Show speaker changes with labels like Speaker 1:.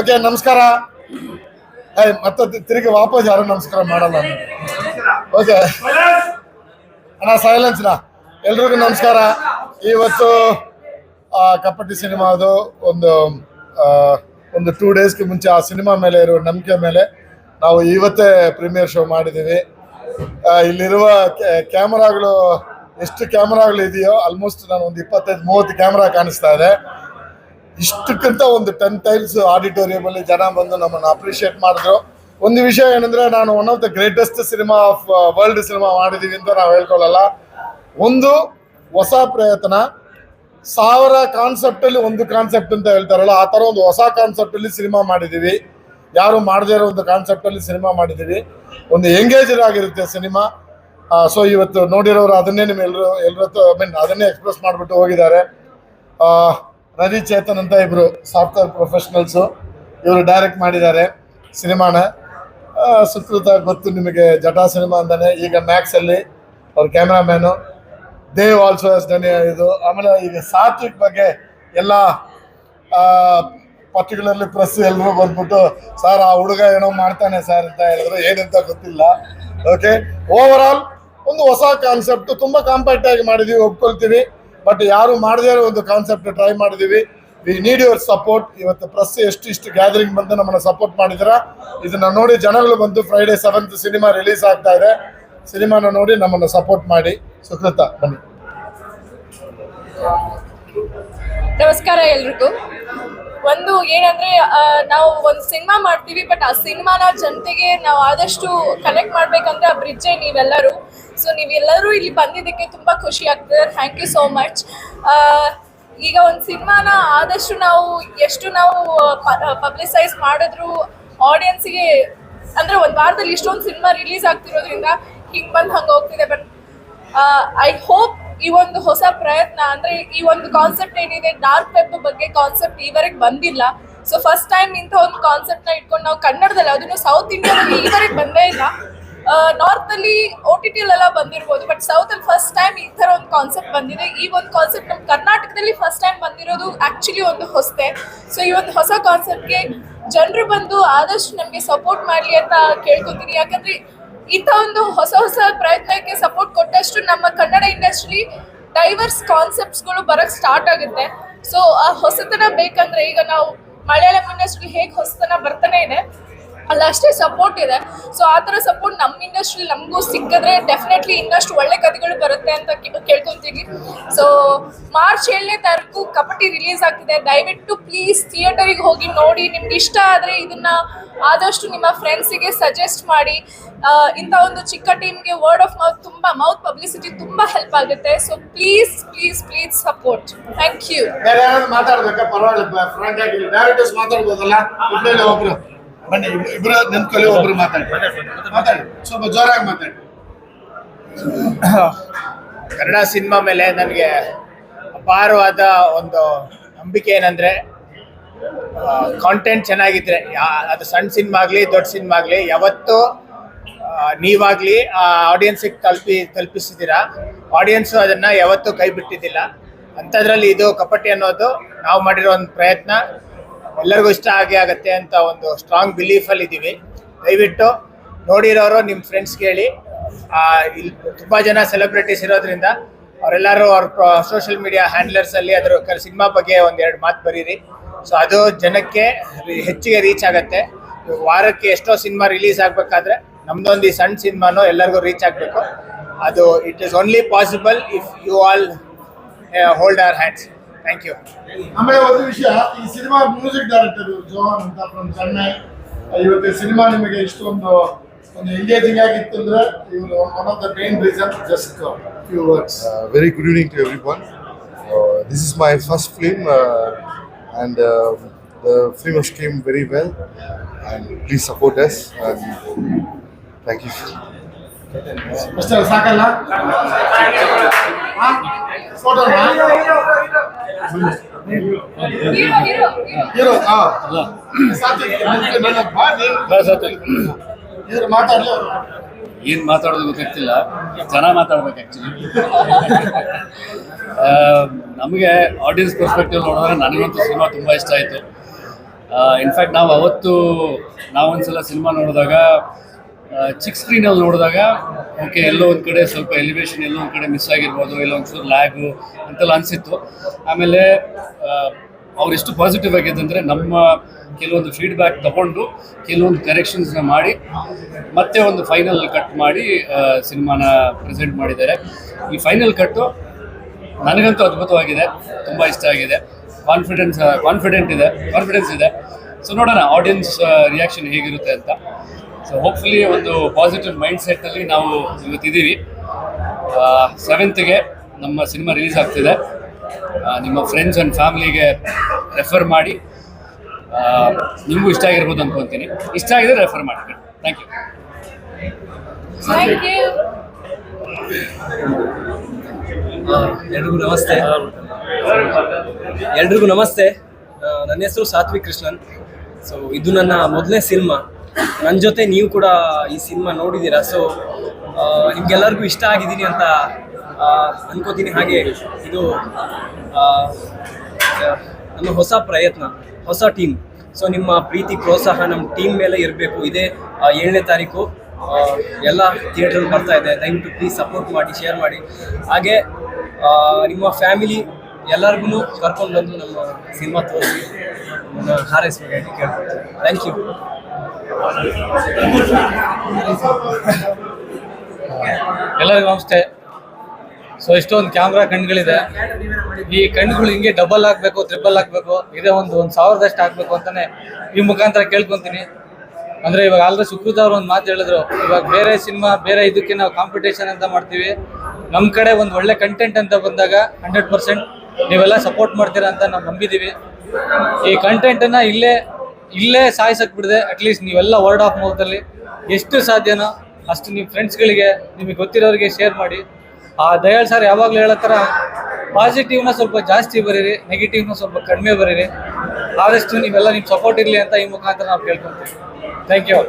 Speaker 1: Okay, ನಮಸ್ಕಾರ. ಮತ್ತೆ ತಿರುಗಿ ವಾಪಸ್ ಯಾರು ನಮಸ್ಕಾರ ಮಾಡಲ್ಲ? ಓಕೆ. ಅಣ್ಣ ಸೈಲೆನ್ಸ್ನ ಎಲ್ರಿಗೂ ನಮಸ್ಕಾರ. ಇವತ್ತು ಕಪಟಿ ಸಿನಿಮಾದು ಒಂದು ಒಂದು ಟೂ ಡೇಸ್ಗೆ ಮುಂಚೆ ಆ ಸಿನಿಮಾ ಮೇಲೆ ಇರುವ ನಂಬಿಕೆ ಮೇಲೆ ನಾವು ಇವತ್ತೇ ಪ್ರೀಮಿಯರ್ ಶೋ ಮಾಡಿದ್ದೀವಿ. ಇಲ್ಲಿರುವ ಕ್ಯಾಮರಾಗಳು ಎಷ್ಟು ಕ್ಯಾಮರಾಗಳು ಇದೆಯೋ ಆಲ್ಮೋಸ್ಟ್ ನಾನು ಒಂದು ಇಪ್ಪತ್ತೈದು, ಮೂವತ್ತು ಕ್ಯಾಮ್ರಾ ಕಾಣಿಸ್ತಾ ಇದೆ. ಇಷ್ಟಕ್ಕಿಂತ ಒಂದು ಟೆನ್ ಟೈಮ್ಸ್ ಆಡಿಟೋರಿಯಂ ಅಲ್ಲಿ ಜನ ಬಂದು ನಮ್ಮನ್ನು ಅಪ್ರಿಷಿಯೇಟ್ ಮಾಡಿದ್ರು. ಒಂದು ವಿಷಯ ಏನಂದ್ರೆ, ನಾನು one of the greatest cinema of world cinema ಮಾಡಿದೀವಿ ಅಂತ ನಾವು ಹೇಳ್ಕೊಳ್ಳಲ್ಲ. ಒಂದು ಹೊಸ ಪ್ರಯತ್ನ. ಸಾವಿರ ಕಾನ್ಸೆಪ್ಟ್ ಅಲ್ಲಿ ಒಂದು ಕಾನ್ಸೆಪ್ಟ್ ಅಂತ ಹೇಳ್ತಾರಲ್ಲ, ಆ ತರ ಒಂದು ಹೊಸ ಕಾನ್ಸೆಪ್ಟ್ ಅಲ್ಲಿ ಸಿನಿಮಾ ಮಾಡಿದೀವಿ. ಯಾರು ಮಾಡದೇ ಇರೋ ಒಂದು ಕಾನ್ಸೆಪ್ಟ್ ಅಲ್ಲಿ ಸಿನಿಮಾ ಮಾಡಿದೀವಿ. ಒಂದು ಎಂಗೇಜರ್ ಆಗಿರುತ್ತೆ ಸಿನಿಮಾ ಸೊ ಇವತ್ತು ನೋಡಿರೋರು ಅದನ್ನೇ ನಿಮ್ ಎಲ್ರು ಎಲ್ರ ಐ ಮೀನ್ ಅದನ್ನೇ ಎಕ್ಸ್ಪ್ರೆಸ್ ಮಾಡಿಬಿಟ್ಟು ಹೋಗಿದ್ದಾರೆ. ರವಿ ಚೇತನ್ ಅಂತ ಇಬ್ರು ಸಾಫ್ಟ್ವೇರ್ ಪ್ರೊಫೆಷನಲ್ಸು ಇವರು ಡೈರೆಕ್ಟ್ ಮಾಡಿದ್ದಾರೆ ಸಿನಿಮಾನ. ಸುಕೃತ ಗೊತ್ತು ನಿಮಗೆ ಜಟಾ ಸಿನಿಮಾ ಅಂತಾನೆ. ಈಗ ಮ್ಯಾಕ್ಸಲ್ಲಿ ಅವ್ರ cameraman Dev also is done ಇದು. ಆಮೇಲೆ ಈಗ ಸಾತ್ವಿಕ್ ಬಗ್ಗೆ ಎಲ್ಲ ಪರ್ಟಿಕ್ಯುಲರ್ಲಿ ಪ್ರೆಸ್ ಎಲ್ಲರೂ ಬಂದ್ಬಿಟ್ಟು, ಸರ್, ಆ ಹುಡುಗ ಏನೋ ಮಾಡ್ತಾನೆ ಸರ್ ಅಂತ ಹೇಳಿದ್ರು. ಏನಂತ ಗೊತ್ತಿಲ್ಲ. ಓಕೆ ಓವರ್ ಒಂದು ಹೊಸ ಕಾನ್ಸೆಪ್ಟ್ ತುಂಬಾ ಕಾಂಪ್ಯಾಕ್ಟ್ ಆಗಿ ಮಾಡಿದೀವಿ, ಒಪ್ಕೊಳ್ತೀವಿ. ಬಟ್ ಯಾರು ಮಾಡದೇ ಇರೋ ಒಂದು ಕಾನ್ಸೆಪ್ಟ್ ಟ್ರೈ ಮಾಡಿದೀವಿ ವಿ ನೀಡ್ ಯುವರ್ ಸಪೋರ್ಟ್ ಇವತ್ತು ಪ್ರೆಸ್ ಎಷ್ಟು ಇಷ್ಟು ಗ್ಯಾದರಿಂಗ್ ಬಂದು ನಮ್ಮನ್ನ ಸಪೋರ್ಟ್ ಮಾಡಿದ್ರ ಇದನ್ನ ನೋಡಿ ಜನಗಳು ಬಂದು ಫ್ರೈಡೆ ಸೆವೆಂತ್ ಸಿನಿಮಾ ರಿಲೀಸ್ ಆಗ್ತಾ ಇದೆ. ಸಿನಿಮಾನ ನೋಡಿ ನಮ್ಮನ್ನ ಸಪೋರ್ಟ್ ಮಾಡಿ. ಸುಕೃತ, ಬನ್ನಿ.
Speaker 2: ನಮಸ್ಕಾರ ಎಲ್ರಿಗೂ. ಒಂದು ಏನಂದ್ರೆ ನಾವು ಒಂದು ಸಿನಿಮಾ ಮಾಡ್ತೀವಿ ಬಟ್ ಆ ಸಿನಿಮಾನ ಜನತೆಗೆ ನಾವು ಆದಷ್ಟು ಕನೆಕ್ಟ್ ಮಾಡ್ಬೇಕಂದ್ರೆ ಆ ಬ್ರಿಡ್ಜೆ ನೀವೆಲ್ಲರೂ. ಸೊ ನೀವೆಲ್ಲರೂ ಇಲ್ಲಿ ಬಂದಿದ್ದಕ್ಕೆ ತುಂಬಾ ಖುಷಿ ಆಗ್ತದೆ. ಥ್ಯಾಂಕ್ ಯು ಸೋ ಮಚ್ ಈಗ ಒಂದು ಸಿನಿಮಾನ ಆದಷ್ಟು ನಾವು ಎಷ್ಟು ನಾವು ಪಬ್ಲಿಸೈಸ್ ಮಾಡಿದ್ರು ಆಡಿಯನ್ಸಿಗೆ ಅಂದ್ರೆ ಒಂದು ವಾರದಲ್ಲಿ ಇಷ್ಟೊಂದು ಸಿನಿಮಾ ರಿಲೀಸ್ ಆಗ್ತಿರೋದ್ರಿಂದ ಹಿಂಗೆ ಬಂದು ಹಂಗೆ ಹೋಗ್ತಿದೆ. ಬಟ್ ಐ ಹೋಪ್ ಈ ಒಂದು ಹೊಸ ಪ್ರಯತ್ನ ಅಂದ್ರೆ ಈ ಒಂದು ಕಾನ್ಸೆಪ್ಟ್ ಏನಿದೆ ಡಾರ್ಕ್ ವೆಬ್ ಬಗ್ಗೆ ಕಾನ್ಸೆಪ್ಟ್ ಈವರೆಗೆ ಬಂದಿಲ್ಲ. ಸೊ ಫಸ್ಟ್ ಟೈಮ್ ಇಂಥ ಒಂದು ಕಾನ್ಸೆಪ್ಟ್ನ ಇಟ್ಕೊಂಡು ನಾವು ಕನ್ನಡದಲ್ಲಿ, ಅದನ್ನು ಸೌತ್ ಇಂಡಿಯಾದಲ್ಲಿ ಈವರೆಗೆ ಬಂದೇ ಇಲ್ಲ. ನಾರ್ತ್ ಅಲ್ಲಿ ಓ ಟಿ ಎಲ್ಲ ಬಂದಿರ್ಬೋದು ಬಟ್ ಸೌತ್ ಅಲ್ಲಿ ಫಸ್ಟ್ ಟೈಮ್ ಈ ತರ ಒಂದು ಕಾನ್ಸೆಪ್ಟ್ ಬಂದಿದೆ. ಈ ಒಂದು ಕಾನ್ಸೆಪ್ಟ್ ನಮ್ಮ ಕರ್ನಾಟಕದಲ್ಲಿ ಫಸ್ಟ್ ಟೈಮ್ ಬಂದಿರೋದು ಆಕ್ಚುಲಿ ಒಂದು ಹೊಸತೆ. ಸೊ ಈ ಒಂದು ಹೊಸ ಕಾನ್ಸೆಪ್ಟ್ಗೆ ಜನರು ಬಂದು ಆದಷ್ಟು ನಮಗೆ ಸಪೋರ್ಟ್ ಮಾಡಲಿ ಅಂತ ಕೇಳ್ಕೊತೀನಿ. ಯಾಕಂದ್ರೆ ಇಂಥ ಒಂದು ಹೊಸ ಹೊಸ ಪ್ರಯತ್ನಕ್ಕೆ ಸಪೋರ್ಟ್ ಕೊಟ್ಟಷ್ಟು ನಮ್ಮ ಕನ್ನಡ ಇಂಡಸ್ಟ್ರಿ ಡೈವರ್ಸ್ ಕಾನ್ಸೆಪ್ಟ್ಸ್ಗಳು ಬರಕ್ ಸ್ಟಾರ್ಟ್ ಆಗುತ್ತೆ. ಸೊ ಆ ಹೊಸತನ ಬೇಕಂದ್ರೆ ಈಗ ನಾವು ಮಲಯಾಳಂ ಇಂಡಸ್ಟ್ರಿ ಹೇಗೆ ಹೊಸತನ ಬರ್ತಾನೆ ಇದೆ, ಅಲ್ಲಿ ಅಷ್ಟೇ ಸಪೋರ್ಟ್ ಇದೆ. ಸೊ ಆ ಥರ ಸಪೋರ್ಟ್ ನಮ್ಮ ಇಂಡಸ್ಟ್ರಿ ನಮಗೂ ಸಿಕ್ಕಿದ್ರೆ ಡೆಫಿನೆಟ್ಲಿ ಇನ್ನಷ್ಟು ಒಳ್ಳೆ ಕಥೆಗಳು ಬರುತ್ತೆ ಅಂತ ಕೇಳ್ಕೊಂತೀವಿ. ಸೊ ಮಾರ್ಚ್ ಏಳನೇ ತಾರೀಕು ಕಪಟಿ ರಿಲೀಸ್ ಆಗ್ತಿದೆ. ದಯವಿಟ್ಟು ಪ್ಲೀಸ್ ಥಿಯೇಟರಿಗೆ ಹೋಗಿ ನೋಡಿ. ನಿಮ್ಗೆ ಇಷ್ಟ ಆದರೆ ಇದನ್ನ ಆದಷ್ಟು ನಿಮ್ಮ ಫ್ರೆಂಡ್ಸಿಗೆ ಸಜೆಸ್ಟ್ ಮಾಡಿ ಇಂಥ ಒಂದು ಚಿಕ್ಕ ಟೀಮ್ಗೆ ವರ್ಡ್ ಆಫ್ ಮೌತ್ ತುಂಬ ಮೌತ್ ಪಬ್ಲಿಸಿಟಿ ತುಂಬ ಹೆಲ್ಪ್ ಆಗುತ್ತೆ. So please please please support thank you
Speaker 1: ಬೇರೆ ಯಾರಾದ್ರೂ ಮಾತಾಡ್ಬೇಕಾ? ಪರವಾಗಿಲ್ಲ ಫ್ರಾಂಕ್ ಆಗಿ ಡೈರೆಕ್ಟರ್ಸ್ ಮಾತಾಡ್ಬೋದಲ್ಲ? ಇಬ್ರಲ್ಲಿ ಒಬ್ರು. ಬನ್ನಿ ಇಬ್ರು ನಿಂತ್ಕೊಳ್ಳಿ ಒಬ್ರು ಮಾತಾಡಿ. ಮಾತಾಡಿ. ಸ್ವಲ್ಪ ಜೋರಾಗಿ ಮಾತಾಡಿ.
Speaker 3: ಕನ್ನಡ ಸಿನಿಮಾ ಮೇಲೆ ನನಗೆ ಅಪಾರವಾದ ಒಂದು ನಂಬಿಕೆ ಏನಂದರೆ ಕಾಂಟೆಂಟ್ ಚೆನ್ನಾಗಿದ್ರೆ ಅದು ಸಣ್ಣ ಸಿನಿಮಾ ಆಗಲಿ ದೊಡ್ಡ ಸಿನಿಮಾ ಆಗಲಿ ಯಾವತ್ತು ನೀವಾಗಲಿ, ಆ ಆಡಿಯನ್ಸಿಗೆ ತಲುಪಿ ತಲುಪಿಸಿದ್ದೀರಾ ಆಡಿಯನ್ಸು ಅದನ್ನು ಯಾವತ್ತೂ ಕೈ ಬಿಟ್ಟಿದ್ದಿಲ್ಲ. ಅಂಥದ್ರಲ್ಲಿ ಇದು ಕಪಟಿ ಅನ್ನೋದು ನಾವು ಮಾಡಿರೋ ಒಂದು ಪ್ರಯತ್ನ. ಎಲ್ಲರಿಗೂ ಇಷ್ಟ ಆಗೇ ಆಗುತ್ತೆ ಅಂತ ಒಂದು ಸ್ಟ್ರಾಂಗ್ ಬಿಲೀಫಲ್ಲಿ ಇದ್ದೀವಿ ದಯವಿಟ್ಟು ನೋಡಿರೋರು ನಿಮ್ಮ ಫ್ರೆಂಡ್ಸ್ಗೆ ಹೇಳಿ ಇಲ್ಲಿ ತುಂಬ ಜನ ಸೆಲೆಬ್ರಿಟೀಸ್ ಇರೋದ್ರಿಂದ ಅವರೆಲ್ಲರೂ ಅವ್ರ ಸೋಷಿಯಲ್ ಮೀಡಿಯಾ ಹ್ಯಾಂಡ್ಲರ್ಸಲ್ಲಿ ಅದರ ಸಿನಿಮಾ ಬಗ್ಗೆ ಒಂದೆರಡು ಮಾತು ಬರೀರಿ. ಸೊ ಅದು ಜನಕ್ಕೆ ರಿ- ಹೆಚ್ಚಿಗೆ ರೀಚ್ ಆಗುತ್ತೆ. ವಾರಕ್ಕೆ ಎಷ್ಟೋ ಸಿನಿಮಾ ರಿಲೀಸ್ ಆಗಬೇಕಾದ್ರೆ ನಮ್ದೊಂದು ಈ ಸಣ್ಣ ಸಿನಿಮಾನು ಎಲ್ಲರಿಗೂ ರೀಚ್ ಆಗಬೇಕು. ಅದು it is only possible if you all hold our hands thank you
Speaker 1: ಆಮೇಲೆ ಒಂದು ವಿಷಯ ಈ ಸಿನಿಮಾ ಮ್ಯೂಸಿಕ್ ಡೈರೆಕ್ಟರ್ ಜೋಹನ್ ಅಂತ ಫ್ರಮ್ ಚೆನ್ನೈ ಇವತ್ತು ಸಿನಿಮಾ ನಿಮಗೆ ಇಷ್ಟೊಂದು ಒಂದು ಎಂಗೇಜಿಂಗ್ ಆಗಿತ್ತು ಅಂದ್ರೆ ಇವರು one of the main reason just few words
Speaker 4: very good evening to everyone this this is my first film, uh, and uh, the film has came very well. And please support us. And thank you.
Speaker 1: Mr. Sakala.
Speaker 2: Photo. Hero, hero,
Speaker 1: hero. Hero, ah. Satyam, eh? no, no, no. ಮಾತಾಡ್ಲಿ
Speaker 5: ಏನು ಮಾತಾಡೋದು ಗೊತ್ತಾಗ್ತಿಲ್ಲ. ಜನ ಮಾತಾಡ್ಬೇಕು actually ನಮಗೆ audience perspective ನೋಡಿದ್ರೆ ನನಗಂತೂ cinema ತುಂಬ ಇಷ್ಟ ಆಯಿತು. ಇನ್ಫ್ಯಾಕ್ಟ್ ನಾವು ಅವತ್ತು ನಾವೊಂದ್ಸಲ ಸಿನಿಮಾ ನೋಡಿದಾಗ ಚಿಕ್ ಚಿಕ್ಕ ಸ್ಕ್ರೀನಲ್ಲಿ ನೋಡಿದಾಗ ಓಕೆ ಎಲ್ಲೋ ಒಂದು ಕಡೆ ಸ್ವಲ್ಪ ಎಲಿವೇಶನ್ ಎಲ್ಲೋ ಒಂದು ಕಡೆ ಮಿಸ್ ಆಗಿರ್ಬೋದು ಎಲ್ಲೋ ಒಂಚೂರು ಲ್ಯಾಗು ಅಂತೆಲ್ಲ ಅನಿಸಿತ್ತು. ಆಮೇಲೆ ಅವ್ರು ಎಷ್ಟು ಪಾಸಿಟಿವ್ ಆಗಿದೆ ಅಂದರೆ ನಮ್ಮ ಕೆಲವೊಂದು ಫೀಡ್ಬ್ಯಾಕ್ ತಗೊಂಡು ಕೆಲವೊಂದು ಕರೆಕ್ಷನ್ಸ್ನ ಮಾಡಿ, ಮತ್ತೆ ಒಂದು ಫೈನಲ್ ಕಟ್ ಮಾಡಿ ಸಿನಿಮಾನ ಪ್ರೆಸೆಂಟ್ ಮಾಡಿದ್ದಾರೆ. ಈ ಫೈನಲ್ ಕಟ್ಟು ನನಗಂತೂ ಅದ್ಭುತವಾಗಿದೆ, ತುಂಬ ಇಷ್ಟ ಆಗಿದೆ. ಕಾನ್ಫಿಡೆನ್ಸ್ ಕಾನ್ಫಿಡೆಂಟ್ ಇದೆ ಕಾನ್ಫಿಡೆನ್ಸ್ ಇದೆ. ಸೊ ನೋಡೋಣ ಆಡಿಯನ್ಸ್ ರಿಯಾಕ್ಷನ್ ಹೇಗಿರುತ್ತೆ ಅಂತ. ಸೊ ಹೋಪ್ಫುಲಿ ಒಂದು ಪಾಸಿಟಿವ್ ಮೈಂಡ್ ಸೆಟ್ನಲ್ಲಿ ನಾವು ಇವತ್ತಿದ್ದೀವಿ. ಸೆವೆಂತ್ಗೆ ನಮ್ಮ ಸಿನಿಮಾ ರಿಲೀಸ್ ಆಗ್ತಿದೆ. ನಿಮ್ಮ ಫ್ರೆಂಡ್ಸ್ ಆ್ಯಂಡ್ ಫ್ಯಾಮಿಲಿಗೆ ರೆಫರ್ ಮಾಡಿ. ನಿಮಗೂ ಇಷ್ಟ ಆಗಿರ್ಬೋದು ಅನ್ಕೊತೀನಿ. ಇಷ್ಟ ಆಗಿದ್ರೆ ರೆಫರ್ ಮಾಡಿ. ಥ್ಯಾಂಕ್ ಯು
Speaker 2: ಥ್ಯಾಂಕ್ ಯು
Speaker 6: ಎಲ್ರಿಗೂ ನಮಸ್ತೆ. ಎಲ್ರಿಗೂ ನಮಸ್ತೆ. ನನ್ನ ಹೆಸರು ಸಾತ್ವಿಕ್ ಕೃಷ್ಣನ್. ಸೊ ಇದು ನನ್ನ ಮೊದಲನೇ ಸಿನಿಮಾ. ನನ್ನ ಜೊತೆ ನೀವು ಕೂಡ ಈ ಸಿನಿಮಾ ನೋಡಿದ್ದೀರಾ. ಸೊ ನಿಮ್ಗೆಲ್ಲರಿಗೂ ಇಷ್ಟ ಆಗಿದ್ದೀನಿ ಅಂತ ಅನ್ಕೋತೀನಿ ಹಾಗೆ ಇದು ನಮ್ಮ ಹೊಸ ಪ್ರಯತ್ನ, ಹೊಸ ಟೀಮ್ ಸೊ ನಿಮ್ಮ ಪ್ರೀತಿ, ಪ್ರೋತ್ಸಾಹ ನಮ್ಮ ಟೀಮ್ ಮೇಲೆ ಇರಬೇಕು. ಇದೇ ಏಳನೇ ತಾರೀಕು. ಎಲ್ಲ ಥಿಯೇಟ್ರಲ್ಲಿ ಬರ್ತಾ ಇದೆ. ದಯವಿಟ್ಟು ಪ್ಲೀಸ್ ಸಪೋರ್ಟ್ ಮಾಡಿ ಶೇರ್ ಮಾಡಿ. ಹಾಗೆ ನಿಮ್ಮ ಫ್ಯಾಮಿಲಿ ಎಲ್ಲರಿಗೂ ಕರ್ಕೊಂಡು ಬಂದು ನಮ್ಮ ಸಿನಿಮಾ ತೋರಿಸಿ ಹಾರೈಸ್ಬೇಕು ಹಾರೈಸಬೇಕಾಗಿ ಥ್ಯಾಂಕ್ ಯು
Speaker 7: ಎಲ್ಲರಿಗೂ ನಮಸ್ತೆ. ಸೊ ಇಷ್ಟೊಂದು ಕ್ಯಾಮ್ರಾ ಕಣ್ಗಳಿದೆ. ಈ ಕಣ್ಗಳು ಹಿಂಗೆ ಡಬಲ್ ಆಗಬೇಕು ತ್ರಿಬಲ್ ಆಗಬೇಕು ಇದೇ ಒಂದು ಒಂದು ಸಾವಿರದಷ್ಟು ಆಗಬೇಕು ಅಂತಾನೆ ಈ ಮುಖಾಂತರ ಕೇಳ್ಕೊಂತೀನಿ. ಅಂದ್ರೆ ಇವಾಗ ಆಲ್ರೆಡಿ ಸುಕೃತ ಅವ್ರು ಒಂದು ಮಾತು ಹೇಳಿದ್ರು. ಇವಾಗ ಬೇರೆ ಸಿನಿಮಾ, ಬೇರೆ ಇದಕ್ಕೆ ನಾವು ಕಾಂಪಿಟೇಷನ್ ಅಂತ ಮಾಡ್ತೀವಿ. ನಮ್ಮ ಕಡೆ ಒಂದು ಒಳ್ಳೆ ಕಂಟೆಂಟ್ ಅಂತ ಬಂದಾಗ ಹಂಡ್ರೆಡ್ ಪರ್ಸೆಂಟ್ ನೀವೆಲ್ಲ ಸಪೋರ್ಟ್ ಮಾಡ್ತೀರಾ ಅಂತ ನಾವು ನಂಬಿದ್ದೀವಿ ಈ ಕಂಟೆಂಟನ್ನು ಇಲ್ಲೇ ಇಲ್ಲೇ ಸಾಯಿಸಕ್ ಬಿಡದೆ. ಅಟ್ಲೀಸ್ಟ್ ನೀವೆಲ್ಲ ವರ್ಡ್ ಆಫ್ ಮೌತಲ್ಲಿ ಎಷ್ಟು ಸಾಧ್ಯನೋ ಅಷ್ಟು ನಿಮ್ಮ ಫ್ರೆಂಡ್ಸ್ಗಳಿಗೆ ನಿಮಗೆ ಗೊತ್ತಿರೋರಿಗೆ ಶೇರ್ ಮಾಡಿ. ಆ ದಯಾಳ್ ಸರ್ ಯಾವಾಗಲೂ ಹೇಳತ್ತಾರ ಪಾಸಿಟಿವ್ನ ಸ್ವಲ್ಪ ಜಾಸ್ತಿ ಬರೀರಿ ನೆಗೆಟಿವ್ನ ಸ್ವಲ್ಪ ಕಡಿಮೆ ಬರೀರಿ. ಆದಷ್ಟು ನೀವೆಲ್ಲ ನಿಮ್ಮ ಸಪೋರ್ಟ್ ಇರಲಿ ಅಂತ ಈ ಮುಖಾಂತರ ನಾವು ಕೇಳ್ಕೊತೀವಿ. Thank you